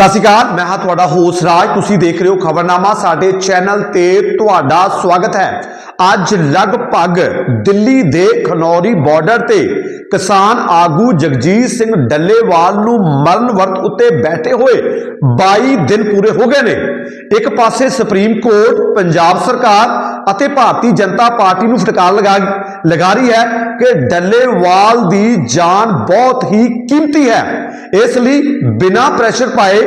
ਸਤਿ ਸ਼੍ਰੀ ਅਕਾਲ, ਮੈਂ ਹਾਂ ਤੁਹਾਡਾ ਹੋਸਟ ਰਾਜ। ਤੁਸੀਂ ਦੇਖ ਰਹੇ ਹੋ ਖਬਰਨਾਮਾ, ਸਾਡੇ ਚੈਨਲ ਤੇ ਤੁਹਾਡਾ ਸਵਾਗਤ ਹੈ। ਅੱਜ ਲਗਭਗ ਦਿੱਲੀ ਦੇ ਖਨੌਰੀ ਬਾਰਡਰ ਤੇ ਕਿਸਾਨ ਆਗੂ ਜਗਜੀਤ ਸਿੰਘ ਡੱਲੇਵਾਲ ਨੂੰ ਮਰਨ ਵਰਤ ਉੱਤੇ ਬੈਠੇ ਹੋਏ 22 ਦਿਨ ਪੂਰੇ ਹੋ ਗਏ ਨੇ। ਇੱਕ ਪਾਸੇ ਸੁਪਰੀਮ ਕੋਰਟ ਪੰਜਾਬ ਸਰਕਾਰ ਅਤੇ ਭਾਰਤੀ ਜਨਤਾ ਪਾਰਟੀ ਨੂੰ ਫਟਕਾਰ ਲਗਾ ਲਗਾ ਰਹੀ ਹੈ ਕਿ ਡੱਲੇਵਾਲ ਦੀ ਜਾਨ ਬਹੁਤ ਹੀ ਕੀਮਤੀ ਹੈ। ਇਸ ਲਈ ਬਿਨਾਂ ਪ੍ਰੈਸ਼ਰ ਪਾਏ,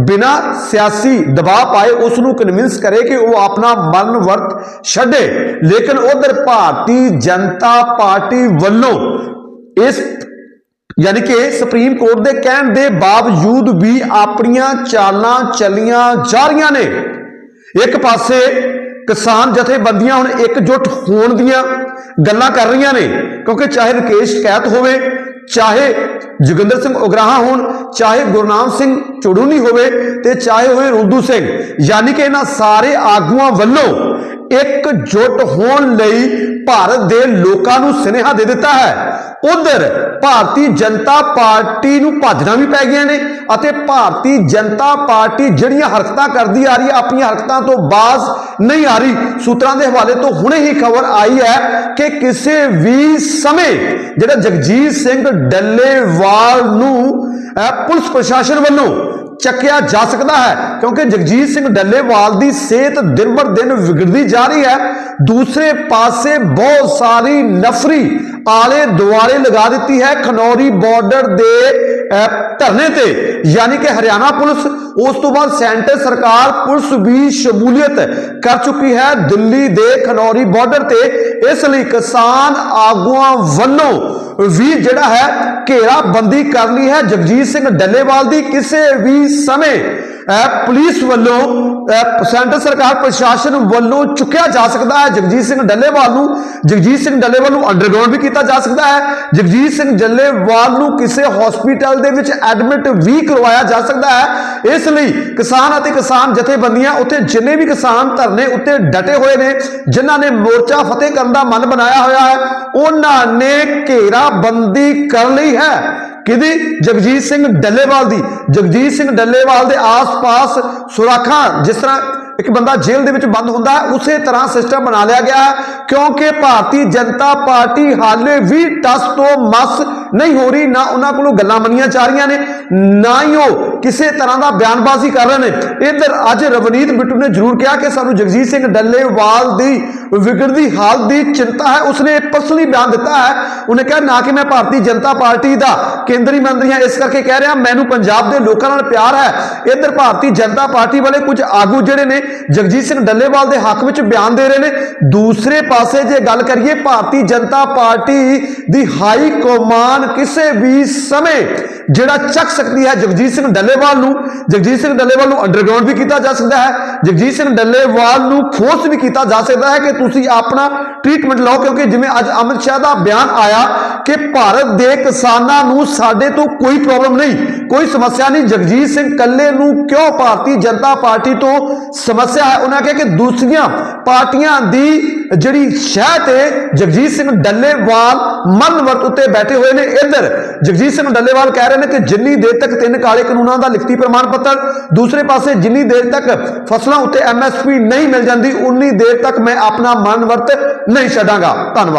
ਬਿਨਾਂ ਸਿਆਸੀ ਦਬਾਅ ਪਾਏ ਉਸ ਨੂੰ ਕਨਵਿੰਸ ਕਰੇ ਕਿ ਉਹ ਆਪਣਾ ਮਰਨ ਵਰਤ ਛੱਡੇ। ਲੇਕਿਨ ਉਧਰ ਭਾਰਤੀ ਜਨਤਾ ਪਾਰਟੀ ਵੱਲੋਂ ਇਸ ਯਾਨੀ ਕਿ ਸੁਪਰੀਮ ਕੋਰਟ ਦੇ ਕਹਿਣ ਦੇ ਬਾਵਜੂਦ ਵੀ ਆਪਣੀਆਂ ਚਾਲਾਂ ਚੱਲੀਆਂ ਜਾ ਰਹੀਆਂ ਨੇ। ਇੱਕ ਪਾਸੇ ਕਿਸਾਨ ਜਥੇਬੰਦੀਆਂ ਹੁਣ ਇਕਜੁੱਟ ਹੋਣ ਦੀਆਂ ਗੱਲਾਂ ਕਰ ਰਹੀਆਂ ਨੇ, ਕਿਉਂਕਿ ਚਾਹੇ ਰਕੇਸ਼ ਕੈਤ ਹੋਵੇ, ਚਾਹੇ ਜੋਗਿੰਦਰ ਸਿੰਘ ਉਗਰਾਹਾ ਹੋਣ, ਚਾਹੇ ਗੁਰਨਾਮ ਸਿੰਘ ਚੜੂਨੀ ਹੋਵੇ ਤੇ ਚਾਹੇ ਹੋਏ ਰੁੱਦੂ ਸਿੰਘ, ਯਾਨੀ ਕਿ ਇਹਨਾਂ ਸਾਰੇ ਆਗੂਆਂ ਵੱਲੋਂ ਇੱਕ ਜੁੱਟ ਹੋਣ ਲਈ ਭਾਰਤ ਦੇ ਲੋਕਾਂ ਨੂੰ ਸੁਨੇਹਾ ਦੇ ਦਿੱਤਾ ਹੈ। ਉਧਰ ਭਾਰਤੀ ਜਨਤਾ ਪਾਰਟੀ ਨੂੰ ਭਾਜਣਾ ਵੀ ਪੈ ਗਈਆਂ ਨੇ ਅਤੇ ਭਾਰਤੀ ਜਨਤਾ ਪਾਰਟੀ ਜਿਹੜੀਆਂ ਹਰਕਤਾਂ ਕਰਦੀ ਆ ਰਹੀ ਹੈ ਆਪਣੀਆਂ ਹਰਕਤਾਂ ਤੋਂ ਬਾਜ਼ ਨਹੀਂ ਆ ਰਹੀ। ਸੂਤਰਾਂ ਦੇ ਹਵਾਲੇ ਤੋਂ ਹੁਣੇ ਹੀ ਖਬਰ ਆਈ ਹੈ ਕਿ ਕਿਸੇ ਵੀ ਸਮੇਂ ਜਿਹੜਾ ਜਗਜੀਤ ਸਿੰਘ ਡੱਲੇਵਾਲ ਨੂੰ ਅਹ, ਪੁਲਿਸ ਪ੍ਰਸ਼ਾਸਨ ਵੱਲੋਂ ਚੱਕਿਆ ਜਾ ਸਕਦਾ ਹੈ ਕਿਉਂਕਿ ਜਗਜੀਤ ਸਿੰਘ ਡੱਲੇਵਾਲ ਦੀ ਸਿਹਤ ਦਿਨ ਬਰ ਦਿਨ ਵਿਗੜਦੀ ਜਾ ਰਹੀ ਹੈ। ਦੂਸਰੇ ਪਾਸੇ ਬਹੁਤ ਸਾਰੀ ਨਫਰੀ ਆਲੇ ਦੁਆਲੇ ਲਗਾ ਦਿੱਤੀ ਹੈ ਖਨੌਰੀ ਬਾਰਡਰ ਦੇ ਧਰਨੇ ਤੇ। ਯਾਨੀ ਕਿ ਹਰਿਆਣਾ ਪੁਲਿਸ ਉਸ ਤੋਂ ਬਾਅਦ ਸੈਂਟਰ ਸਰਕਾਰ ਪੁਲਿਸ ਵੀ ਸ਼ਮੂਲੀਅਤ ਕਰ ਚੁੱਕੀ ਹੈ ਦਿੱਲੀ ਦੇ ਖਨੌਰੀ ਬਾਰਡਰ ਤੇ। ਇਸ ਲਈ ਕਿਸਾਨ ਆਗੂਆਂ ਵੱਲੋਂ ਵੀ ਜਿਹੜਾ ਹੈ ਘੇਰਾਬੰਦੀ ਕਰ ਲਈ ਹੈ। ਜਗਜੀਤ ਸਿੰਘ ਡੱਲੇਵਾਲ ਦੀ ਕਿਸੇ ਵੀ ਸਮੇਂ ਪੁਲਿਸ ਵੱਲੋਂ ਸੈਂਟਰ ਸਰਕਾਰ ਪ੍ਰਸ਼ਾਸਨ ਵੱਲੋਂ ਚੁੱਕਿਆ ਜਾ ਸਕਦਾ ਹੈ। ਜਗਜੀਤ ਸਿੰਘ ਡੱਲੇਵਾਲ ਨੂੰ, ਜਗਜੀਤ ਸਿੰਘ ਡੱਲੇਵਾਲ ਨੂੰ ਅੰਡਰਗਰਾਉਂਡ ਵੀ ਕੀਤਾ ਜਾ ਸਕਦਾ ਹੈ। ਜਗਜੀਤ ਸਿੰਘ ਡੱਲੇਵਾਲ ਨੂੰ ਕਿਸੇ ਹਸਪੀਟਲ ਦੇ ਵਿੱਚ ਐਡਮਿਟ ਵੀ ਕਰਵਾਇਆ ਜਾ ਸਕਦਾ ਹੈ। ਇਸ ਲਈ ਕਿਸਾਨ ਅਤੇ ਕਿਸਾਨ ਜਥੇਬੰਦੀਆਂ ਉੱਥੇ ਜਿੰਨੇ ਵੀ ਕਿਸਾਨ ਧਰਨੇ ਉੱਤੇ ਡਟੇ ਹੋਏ ਨੇ, ਜਿਨ੍ਹਾਂ ਨੇ ਮੋਰਚਾ ਫਤਿਹ ਕਰਨ ਦਾ ਮਨ ਬਣਾਇਆ ਹੋਇਆ ਹੈ, ਉਹਨਾਂ ਨੇ ਘੇਰਾਬੰਦੀ ਕਰ ਲਈ ਹੈ। ਕਿਹਦੀ? ਜਗਜੀਤ ਸਿੰਘ ਡੱਲੇਵਾਲ ਦੀ। ਜਗਜੀਤ ਸਿੰਘ ਡੱਲੇਵਾਲ ਦੇ ਆਸ-ਪਾਸ ਸੁਰਾਖਾਂ, ਜਿਸ ਤਰ੍ਹਾਂ ਇੱਕ ਬੰਦਾ ਜੇਲ੍ਹ ਦੇ ਵਿੱਚ ਬੰਦ ਹੁੰਦਾ, ਉਸੇ ਤਰ੍ਹਾਂ ਸਿਸਟਮ ਬਣਾ ਲਿਆ ਗਿਆ ਹੈ ਕਿਉਂਕਿ ਭਾਰਤੀ ਜਨਤਾ ਪਾਰਟੀ ਹਾਲੇ ਵੀ ਟਸ ਤੋਂ ਮਸ ਨਹੀਂ ਹੋ ਰਹੀ, ਨਾ ਉਹਨਾਂ ਕੋਲੋਂ ਗੱਲਾਂ ਮੰਨੀਆਂ ਜਾ ਰਹੀਆਂ ਨੇ, ਨਾ ਹੀ ਉਹ ਕਿਸੇ ਤਰ੍ਹਾਂ ਦਾ ਬਿਆਨਬਾਜ਼ੀ ਕਰ ਰਹੇ ਨੇ। ਇਧਰ ਅੱਜ ਰਵਨੀਤ ਬਿੱਟੂ ਨੇ ਜ਼ਰੂਰ ਕਿਹਾ ਕਿ ਸਾਨੂੰ ਜਗਜੀਤ ਸਿੰਘ ਡੱਲੇਵਾਲ ਦੀ ਵਿਗੜਦੀ ਹਾਲਤ ਦੀ ਚਿੰਤਾ ਹੈ, ਉਸਨੇ ਪਰਸਨਲੀ ਬਿਆਨ ਦਿੱਤਾ ਹੈ। ਉਹਨੇ ਕਿਹਾ, ਨਾ ਕਿ ਮੈਂ ਭਾਰਤੀ ਜਨਤਾ ਪਾਰਟੀ ਦਾ ਕੇਂਦਰੀ ਮੰਤਰੀ ਹਾਂ, ਇਸ ਕਰਕੇ ਕਹਿ ਰਿਹਾ, ਮੈਨੂੰ ਪੰਜਾਬ ਦੇ ਲੋਕਾਂ ਨਾਲ ਪਿਆਰ ਹੈ। ਇਧਰ ਭਾਰਤੀ ਜਨਤਾ ਪਾਰਟੀ ਵਾਲੇ ਕੁਝ ਆਗੂ ਜਿਹੜੇ ਨੇ, ਜਗਜੀਤ ਸਿੰਘ ਡੱਲੇਵਾਲ ਦੇ ਹੱਕ ਵਿੱਚ ਬਿਆਨ ਦੇ ਰਹੇ ਨੇ। ਦੂਸਰੇ ਪਾਸੇ ਜੇ ਗੱਲ ਕਰੀਏ, ਭਾਰਤੀ ਜਨਤਾ ਪਾਰਟੀ ਦੀ ਹਾਈ ਕਮਾਨ ਕਿਸੇ ਵੀ ਸਮੇਂ ਜਿਹੜਾ ਚੱਕ ਸਕਦੀ ਹੈ ਜਗਜੀਤ ਸਿੰਘ ਡੱਲੇਵਾਲ ਨੂੰ, ਜਗਜੀਤ ਸਿੰਘ ਡੱਲੇਵਾਲ ਨੂੰ ਅੰਡਰਗਰਾਉਂਡ ਵੀ ਕੀਤਾ ਜਾ ਸਕਦਾ ਹੈ। ਜਗਜੀਤ ਸਿੰਘ ਡੱਲੇਵਾਲ ਨੂੰ ਫੋਰਸ ਵੀ ਕੀਤਾ ਜਾ ਸਕਦਾ ਹੈ ਕਿ ਤੁਸੀਂ ਆਪਣਾ ਟ੍ਰੀਟਮੈਂਟ ਲਓ, ਕਿਉਂਕਿ ਜਿਵੇਂ ਅੱਜ ਅਮਿਤ ਸ਼ਾਹ ਦਾ ਬਿਆਨ ਆਇਆ ਕਿ ਭਾਰਤ ਦੇ ਕਿਸਾਨਾਂ ਨੂੰ ਸਾਡੇ ਤੋਂ ਕੋਈ ਪ੍ਰੋਬਲਮ ਨਹੀਂ, ਕੋਈ ਸਮੱਸਿਆ ਨਹੀਂ। ਜਗਜੀਤ ਸਿੰਘ ਕੱਲੇ ਨੂੰ ਕਿਉਂ ਭਾਰਤੀ ਜਨਤਾ ਪਾਰਟੀ ਤੋਂ ਸਮੱਸਿਆ ਹੈ? ਉਹਨਾਂ ਕਿਹਾ ਕਿ ਦੂਸਰੀਆਂ ਪਾਰਟੀਆਂ ਦੀ ਜਿਹੜੀ ਸ਼ਹਿ ਤੇ ਜਗਜੀਤ ਸਿੰਘ ਡੱਲੇਵਾਲ ਮਰਨ ਵਰਤ ਉੱਤੇ ਬੈਠੇ ਹੋਏ ਨੇ। ਇੱਧਰ ਜਗਜੀਤ ਸਿੰਘ ਡੱਲੇਵਾਲ ਕਹਿ ਰਹੇ ਨੇ ਕਿ ਜਿੰਨੀ ਦੇਰ ਤੱਕ ਤਿੰਨ ਕਾਲੇ ਕਾਨੂੰਨਾਂ ਦਾ ਲਿਖਤੀ ਪ੍ਰਮਾਣ ਪੱਤਰ ਦੂਸਰੇ ਪਾਸੇ ਜਿੰਨੀ ਦੇਰ ਤੱਕ ਫਸਲਾਂ ਉੱਤੇ ਐਮਐਸਪੀ ਨਹੀਂ ਮਿਲ ਜਾਂਦੀ, ਉਨੀ ਦੇਰ ਤੱਕ ਮੈਂ ਆਪਣਾ ਮਨ ਵਰਤ ਨਹੀਂ ਛੱਡਾਂਗਾ। ਧੰਨਵਾਦ।